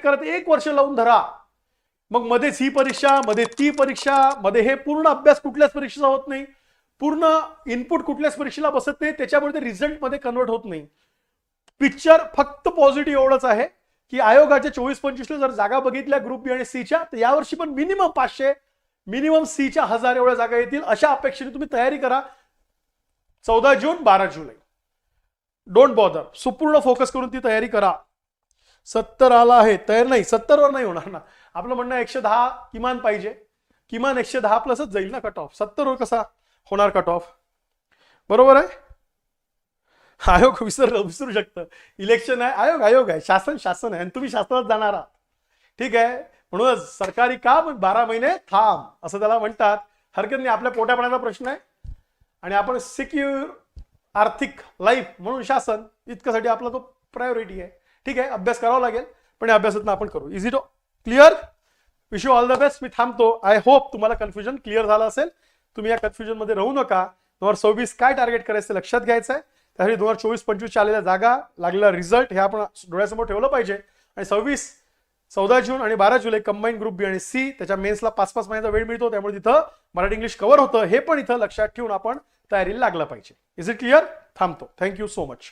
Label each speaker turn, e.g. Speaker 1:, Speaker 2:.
Speaker 1: करत एक वर्ष लावून धरा. मग मध्येच ही परीक्षा मध्ये ती परीक्षा मध्ये हे पूर्ण अभ्यास कुठल्याच परीक्षेचा होत नाही. पूर्ण इनपुट कुठल्याच परीक्षेला बसत नाही त्याच्यामुळे ते रिझल्टमध्ये कन्वर्ट होत नाही. पिक्चर फक्त पॉझिटिव्ह एवढंच आहे की आयोगाच्या चोवीस पंचवीसला जर जागा बघितल्या ग्रुप बी आणि सीच्या तर यावर्षी पण मिनिमम पाचशे मिनिमम सीच्या हजार एवढ्या जागा येतील. अशा अपेक्षेने तुम्ही तयारी करा. चौदा जून बारा जुलै. डोंट बॉदर सुपूर्ण फोकस करून ती तयारी करा. सत्तर आला आहे तयार नाही सत्तरवर नाही होणार ना. आपलं म्हणणं एकशे दहा किमान पाहिजे. किमान एकशे दहा प्लसच जाईल ना कट ऑफ सत्तरवर कसा होणार कट ऑफ बरोबर आहे? आयोग विसर विसरू शकतं. इलेक्शन आहे आयोग आयोग आहे. शासन शासन आहे. आणि तुम्ही शासनात जाणार आहात. ठीक आहे? म्हणूनच सरकारी काम बारा महिने थांब असं त्याला म्हणतात. हरकत नाही आपल्या पोटापाण्याचा प्रश्न आहे. आणि आपण सिक्युअर आर्थिक लाईफ म्हणून शासन इतक्यासाठी आपला तो प्रायोरिटी आहे. ठीक आहे अभ्यास करावा लागेल पण या अभ्यासातून आपण करू. Is it clear wish you all the best मी थांबतो. आय होप तुम्हाला कन्फ्युजन क्लिअर झालं असेल. तुम्ही या कन्फ्युजनमध्ये राहू नका. दोन हजार सव्वीस काय टार्गेट करायचं लक्षात घ्यायचं आहे. त्यासाठी दोन हजार चोवीस पंचवीसच्या आलेल्या जागा लागलेला रिझल्ट हे आपण डोळ्यासमोर ठेवलं पाहिजे. आणि सव्वीस चौदा जून आणि बारा जुलै कंबाईन ग्रुप बी आणि सी त्याच्या मेन्सला पाच पाच महिन्याचा वेळ मिळतो. त्यामुळे तिथं मराठी इंग्लिश कव्हर होतं. हे पण इथं लक्षात ठेवून आपण तयारीला लागलं पाहिजे. इज इट क्लिअर थांबतो. Thank you so much